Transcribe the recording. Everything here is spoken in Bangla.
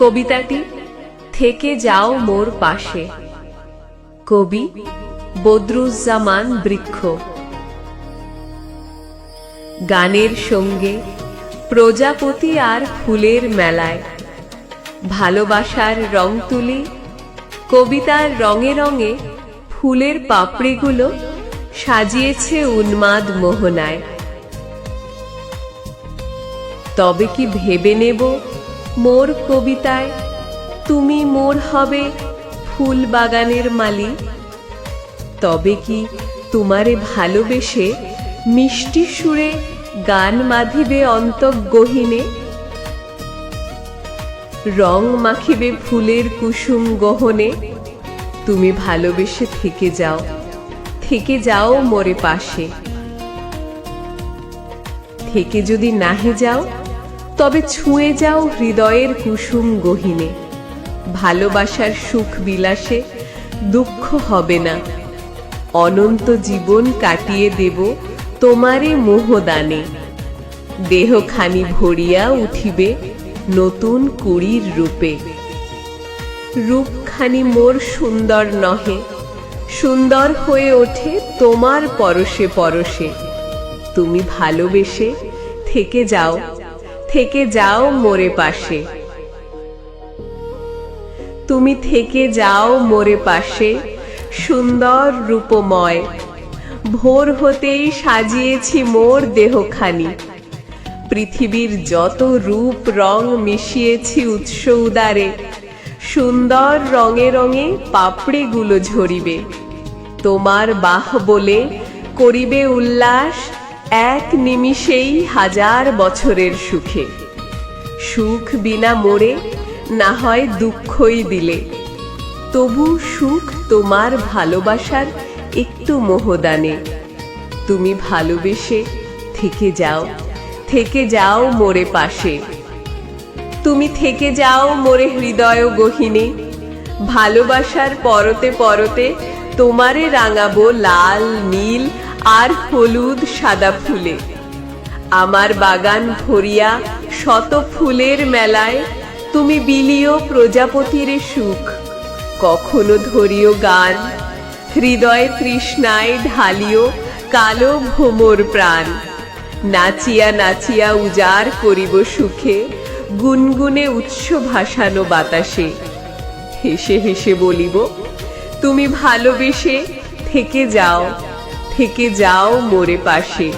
কবিতাটি, থেকে যাও মোর পাশে কবি বদরুজ্জামান বৃক্ষ। গানের সঙ্গে প্রজাপতি আর ফুলের মেলায় ভালোবাসার রং তুলি, কবিতার রঙে রঙে ফুলের পাপড়িগুলো সাজিয়েছে উন্মাদ মোহনায়। তবে কি ভেবে নেব মোর কবিতায়, তুমি মোর হবে ফুল বাগানের মালি তবে কি তোমারে ভালোবেসে মিষ্টি সুরে গান মাধিবে অন্তঃগহীনে রং মাখিবে ফুলের কুসুম গহনে। তুমি ভালোবেসে থেকে যাও থেকে যাও মোরে পাশে। থেকে যদি নাহে যাও তবে ছুঁয়ে যাও হৃদয়ের কুসুম গহিনে। ভালোবাসার সুখ বিলাসে দুঃখ হবে না। অনন্ত জীবন কাটিয়ে দেব তোমারে মোহদানে দেহখানি ভরিয়া উঠিবে নতুন কুড়ির রূপে। রূপখানি মোর সুন্দর নহে, সুন্দর হয়ে ওঠে তোমার পরশে পরশে। তুমি ভালোবেসে থেকে যাও থেকে যাও মোরে পাশে। তুমি থেকে যাও মোরে পাশে, সুন্দর রূপময়। ভোর হতেই সাজিয়েছি মোর দেহখানি। পৃথিবীর যত রূপ রং মিশিয়েছি উৎস উদারে, সুন্দর রঙে রঙে পাপড়িগুলো ঝরিবে। তোমার বাহ বলে করিবে উল্লাস এক নিমিষেই হাজার বছরের সুখে। সুখ বিনা মোড়ে না হয় দুঃখই দিলে। তবু সুখ তোমার ভালোবাসার একটু মোহদানে তুমি ভালোবেসে থেকে যাও থেকে যাও মোরে পাশে। তুমি থেকে যাও মোরে হৃদয় গহিনে। ভালোবাসার পরতে পরতে তোমারে রাঙাবো লাল, নীল আর হলুদ সাদা ফুলে। আমার বাগান ভরিয়া শত ফুলের মেলায় তুমি বিলিও প্রজাপতির সুখ। কখনো ধরিও গান, হৃদয় তৃষ্ণায় ঢালিও কালো ভোমর প্রাণ। নাচিয়া নাচিয়া উজাড় করিব সুখে, গুনগুনে উৎস ভাসানো বাতাসে। হেসে হেসে বলিব, তুমি ভালোবেসে থেকে যাও থেকে যাও মোরে পাশে।